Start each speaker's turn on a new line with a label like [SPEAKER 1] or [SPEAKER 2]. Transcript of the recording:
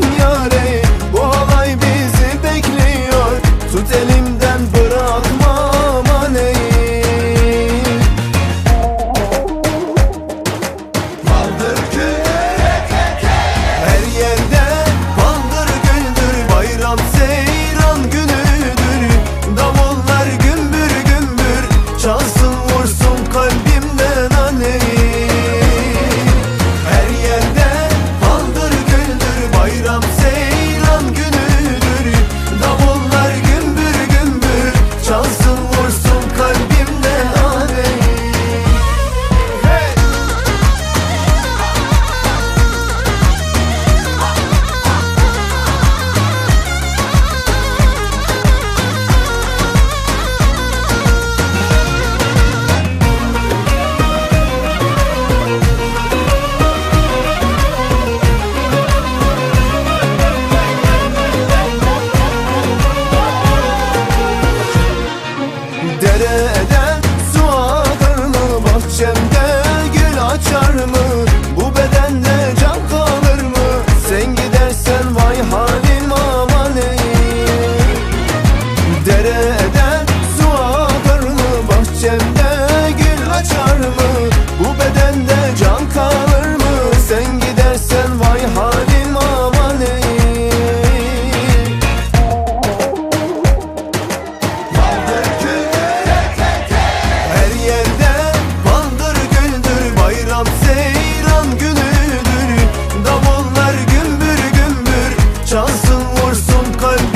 [SPEAKER 1] them. bahçede Su akar mı bahçemde gül açar mı? Open